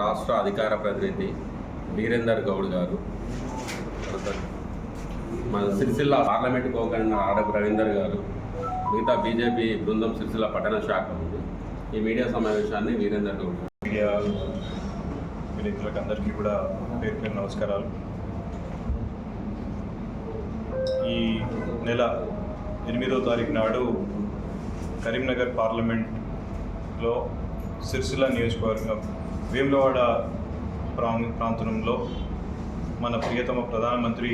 రాష్ట్ర అధికార ప్రతినిధి వీరేందర్ గౌడ్ గారు. మన సిరిసిల్ల పార్లమెంట్ కోకన్న ఆడపు రవీందర్ గారు మిగతా బీజేపీ బృందం సిరిసిల్ల పట్టణ శాఖ ఉంది. ఈ మీడియా సమావేశాన్ని వీరేందర్ గౌడ్ మీడియా విలేకరులకు అందరికీ కూడా పేరు పేరు నమస్కారాలు. ఈ నెల ఎనిమిదో తారీఖు నాడు కరీంనగర్ పార్లమెంట్లో సిరిసిల్ల నియోజకవర్గం వేములవాడ ప్రా ప్రాంతంలో మన ప్రియతమ ప్రధానమంత్రి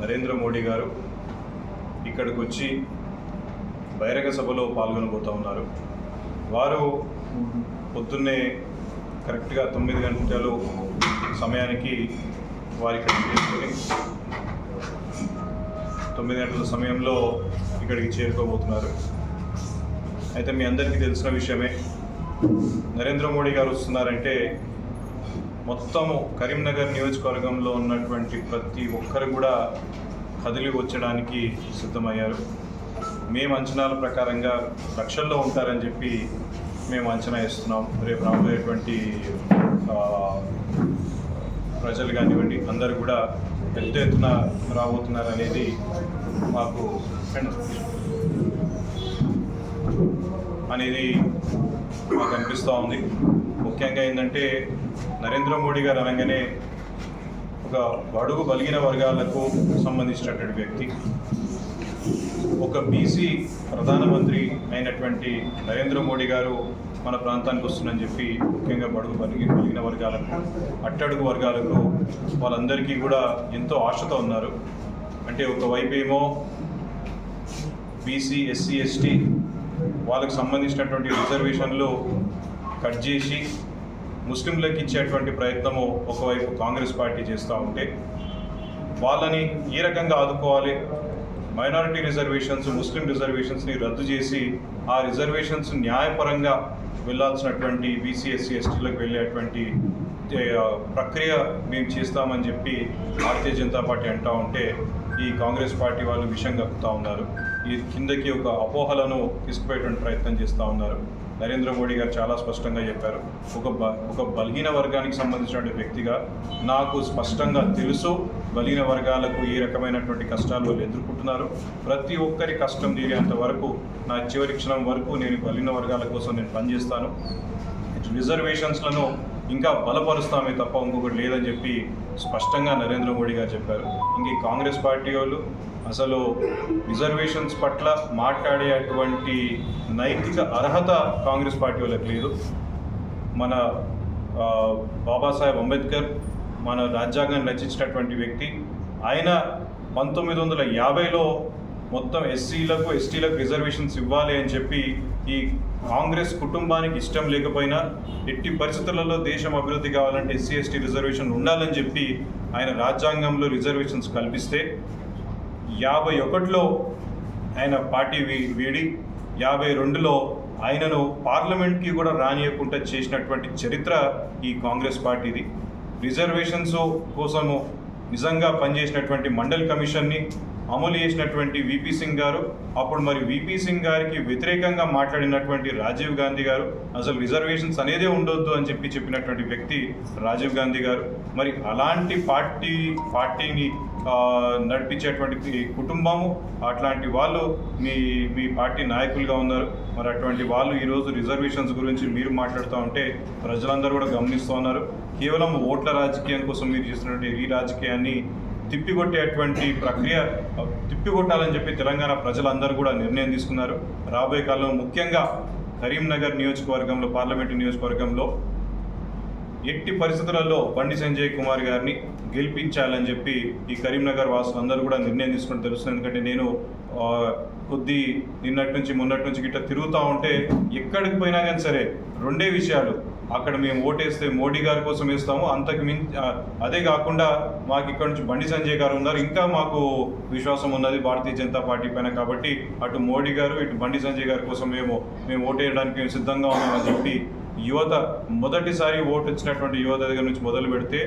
నరేంద్ర మోడీ గారు ఇక్కడికి వచ్చి బహిరంగ సభలో పాల్గొనబోతూ ఉన్నారు. వారు పొద్దున్నే కరెక్ట్గా తొమ్మిది గంటలు సమయానికి వారి ఇక్కడికి చేసుకొని తొమ్మిది గంటల సమయంలో ఇక్కడికి చేరుకోబోతున్నారు. అయితే మీ అందరికీ తెలిసిన విషయమే నరేంద్ర మోడీ గారు వస్తున్నారంటే మొత్తము కరీంనగర్ నియోజకవర్గంలో ఉన్నటువంటి ప్రతి ఒక్కరు కూడా కదిలి వచ్చడానికి సిద్ధమయ్యారు. మేము అంచనాల ప్రకారంగా లక్షల్లో ఉంటారని చెప్పి మేము అంచనా ఇస్తున్నాం రేపు రాబోయేటువంటి ప్రజలు కానివ్వండి అందరూ కూడా పెద్ద ఎత్తున రాబోతున్నారు అనేది మాకు అనేది మాకు అనిపిస్తూ ఉంది. ముఖ్యంగా ఏంటంటే నరేంద్ర మోడీ గారు అనగానే ఒక బడుగు బలిగిన వర్గాలకు సంబంధించినటువంటి వ్యక్తి. ఒక బీసీ ప్రధానమంత్రి అయినటువంటి నరేంద్ర మోడీ గారు మన ప్రాంతానికి వస్తుందని చెప్పి ముఖ్యంగా బడుగు బలిగి బలిగిన వర్గాలకు అట్టడుగు వర్గాలకు వాళ్ళందరికీ కూడా ఎంతో ఆశతో ఉన్నారు. అంటే ఒకవైపు ఏమో బీసీ ఎస్సీ ఎస్టీ వాళ్ళకి సంబంధించినటువంటి రిజర్వేషన్లు కట్ చేసి ముస్లింలకు ఇచ్చేటువంటి ప్రయత్నము ఒకవైపు కాంగ్రెస్ పార్టీ చేస్తూ ఉంటే వాళ్ళని ఏ రకంగా ఆదుకోవాలి? మైనారిటీ రిజర్వేషన్స్ ముస్లిం రిజర్వేషన్స్ని రద్దు చేసి ఆ రిజర్వేషన్స్ న్యాయపరంగా వెళ్ళాల్సినటువంటి బీసీఎస్సీ ఎస్టీలకు వెళ్ళేటువంటి ప్రక్రియ మేము చేస్తామని చెప్పి భారతీయ జనతా పార్టీ అంటూ ఉంటే ఈ కాంగ్రెస్ పార్టీ వాళ్ళు విషయం కక్కుతూ ఉన్నారు. ఈ కిందకి ఒక అపోహలను తీసుకుపోయేటువంటి ప్రయత్నం చేస్తూ ఉన్నారు. నరేంద్ర మోడీ గారు చాలా స్పష్టంగా చెప్పారు. ఒక బ ఒక బలహీన వర్గానికి సంబంధించినటువంటి వ్యక్తిగా నాకు స్పష్టంగా తెలుసు బలహీన వర్గాలకు ఏ రకమైనటువంటి కష్టాలు వాళ్ళు ఎదుర్కొంటున్నారు. ప్రతి ఒక్కరి కష్టం తీరేంత వరకు నా చివరి క్షణం వరకు నేను బలహీన వర్గాల కోసం నేను పనిచేస్తాను. రిజర్వేషన్స్లను ఇంకా బలపరుస్తామే తప్ప ఇంకొకటి లేదని చెప్పి స్పష్టంగా నరేంద్ర మోడీ గారు చెప్పారు. ఇంక కాంగ్రెస్ పార్టీ వాళ్ళు అసలు రిజర్వేషన్స్ పట్ల మాట్లాడేటువంటి నైతిక అర్హత కాంగ్రెస్ పార్టీ వాళ్ళకి లేదు. మన బాబాసాహెబ్ అంబేద్కర్ మన రాజ్యాంగాన్ని రచించినటువంటి వ్యక్తి ఆయన పంతొమ్మిది వందల యాభైలో మొత్తం ఎస్సీలకు ఎస్టీలకు రిజర్వేషన్స్ ఇవ్వాలి అని చెప్పి ఈ కాంగ్రెస్ కుటుంబానికి ఇష్టం లేకపోయినా ఎట్టి పరిస్థితులలో దేశం అభివృద్ధి కావాలంటే ఎస్సీ ఎస్టీ రిజర్వేషన్ ఉండాలని చెప్పి ఆయన రాజ్యాంగంలో రిజర్వేషన్స్ కల్పిస్తే యాభై ఒకటిలో ఆయన పార్టీ వీ- వీడి యాభై రెండులో ఆయనను పార్లమెంట్కి కూడా రానియకుండా చేసినటువంటి చరిత్ర ఈ కాంగ్రెస్ పార్టీది. రిజర్వేషన్స్ కోసము నిజంగా పనిచేసినటువంటి మండల్ కమిషన్ని అమలు చేసినటువంటి విపి సింగ్ గారు అప్పుడు మరి విపి సింగ్ గారికి వ్యతిరేకంగా మాట్లాడినటువంటి రాజీవ్ గాంధీ గారు అసలు రిజర్వేషన్స్ అనేదే ఉండొద్దు అని చెప్పి చెప్పినటువంటి వ్యక్తి రాజీవ్ గాంధీ గారు. మరి అలాంటి పార్టీ పార్టీని నడిపించేటువంటి కుటుంబము అట్లాంటి వాళ్ళు మీ మీ పార్టీ నాయకులుగా ఉన్నారు. మరి అటువంటి వాళ్ళు ఈరోజు రిజర్వేషన్స్ గురించి మీరు మాట్లాడుతూ ఉంటే ప్రజలందరూ కూడా గమనిస్తూ ఉన్నారు. కేవలం ఓట్ల రాజకీయం కోసం మీరు చేసినటువంటి ఈ రాజకీయాన్ని తిప్పికొట్టేటువంటి ప్రక్రియ తిప్పికొట్టాలని చెప్పి తెలంగాణ ప్రజలందరూ కూడా నిర్ణయం తీసుకున్నారు. రాబోయే కాలంలో ముఖ్యంగా కరీంనగర్ నియోజకవర్గంలో పార్లమెంటు నియోజకవర్గంలో ఎట్టి పరిస్థితులలో బండి సంజయ్ కుమార్ గారిని గెలిపించాలని చెప్పి ఈ కరీంనగర్ వాసులందరూ కూడా నిర్ణయం తీసుకుని తెలుస్తుంది. ఎందుకంటే నేను కొద్ది నిన్నటి నుంచి మొన్నటి నుంచి గిట్ట తిరుగుతూ ఉంటే ఎక్కడికి పోయినా కానీ సరే రెండే విషయాలు. అక్కడ మేము ఓటేస్తే మోడీ గారి కోసం వేస్తాము అంతకు మించి అదే కాకుండా మాకు ఇక్కడ నుంచి బండి సంజయ్ గారు ఉన్నారు. ఇంకా మాకు విశ్వాసం ఉన్నది భారతీయ జనతా పార్టీ పైన కాబట్టి అటు మోడీ గారు ఇటు బండి సంజయ్ గారి కోసం మేము మేము ఓటేయడానికి మేము సిద్ధంగా ఉన్నామని చెప్పి యువత మొదటిసారి ఓటు వచ్చినటువంటి యువత దగ్గర నుంచి మొదలు పెడితే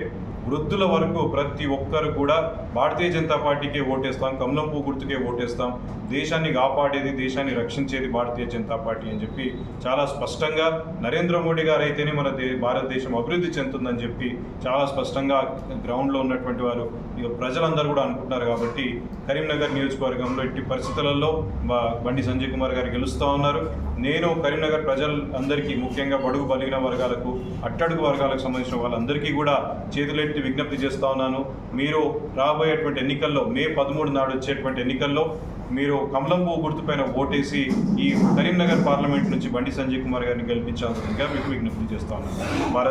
వృద్ధుల వరకు ప్రతి ఒక్కరు కూడా భారతీయ జనతా పార్టీకే ఓటేస్తాం కమలం పువ్వు గుర్తుకే ఓటేస్తాం. దేశాన్ని కాపాడేది దేశాన్ని రక్షించేది భారతీయ జనతా పార్టీ అని చెప్పి చాలా స్పష్టంగా నరేంద్ర మోడీ గారు అయితేనే మన దే భారతదేశం అభివృద్ధి చెందుతుందని చెప్పి చాలా స్పష్టంగా గ్రౌండ్లో ఉన్నటువంటి వారు ఇక ప్రజలందరూ కూడా అనుకుంటున్నారు కాబట్టి కరీంనగర్ నియోజకవర్గంలో ఎట్టి పరిస్థితులలో బండి సంజయ్ కుమార్ గారు గెలుస్తూ ఉన్నారు. నేను కరీంనగర్ ప్రజలందరికీ ముఖ్యంగా బడుగు బలిగిన వర్గాలకు అట్టడుగు వర్గాలకు సంబంధించిన వాళ్ళందరికీ కూడా చేతులెట్టి పెట్టి విజ్ఞప్తి చేస్తూ ఉన్నాను? మీరు రాబోయేటువంటి ఎన్నికల్లో మే పదమూడు నాడు వచ్చేటువంటి ఎన్నికల్లో మీరు కమలం పువ్వు గుర్తుపైన ఓటేసి ఈ కరీంనగర్ పార్లమెంట్ నుంచి బండి సంజయ్ కుమార్ గారిని గెలిపించాల్సిందిగా మీకు విజ్ఞప్తి చేస్తా ఉన్నాను.